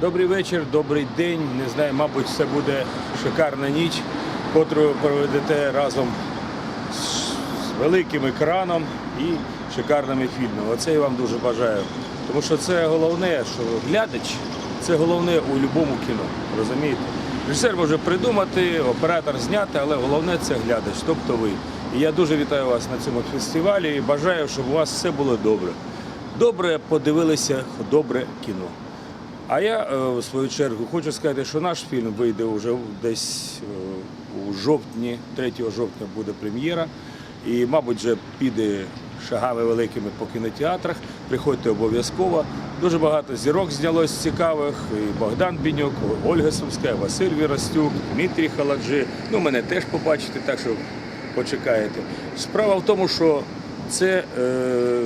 Добрий вечір, добрий день. Не знаю, мабуть, це буде шикарна ніч, котру проведете разом з великим екраном і шикарними фільмами. Оце я вам дуже бажаю. Тому що це головне, що глядач це головне у будь-якому кіно. Розумієте? Режисер може придумати, оператор зняти, але головне це глядач, тобто ви. І я дуже вітаю вас на цьому фестивалі і бажаю, щоб у вас все було добре. Добре подивилися добре кіно. А я е, в свою чергу хочу сказати, що наш фільм вийде вже десь е, у жовтні, 3 жовтня буде прем'єра. І, мабуть, вже піде шагами великими по кінотеатрах. Приходьте обов'язково. Дуже багато зірок знялось цікавих. І Богдан Бінюк, Ольга Сумська, Василь Віростюк, Дмитрій Халаджи. Ну, мене теж побачите, так що почекаєте. Справа в тому, що це е,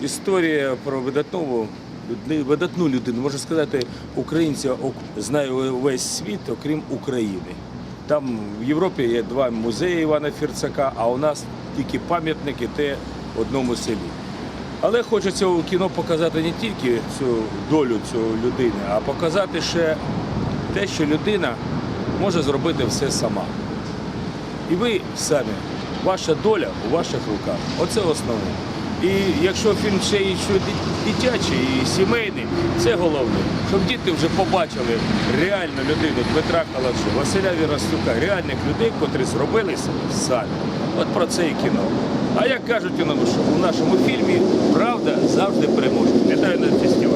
історія про видатну, людни- видатну людину, можна сказати, українця знає весь світ, окрім України. Там в Європі є два музеї Івана Фірцака, а у нас тільки пам'ятники те одному селі. Але хочеться у кіно показати не тільки цю долю цього людини, а показати ще те, що людина може зробити все сама. І ви самі, ваша доля у ваших руках. Оце основне. І якщо фільм ще і що дитячий і сімейний, це головне, щоб діти вже побачили реальну людину Дмитра Калачу, Василя Вірастюка, реальних людей, котрі зробилися самі. От про це і кіно. А як кажуть у нашому фільмі правда завжди переможе. Вітаю на фестивалі.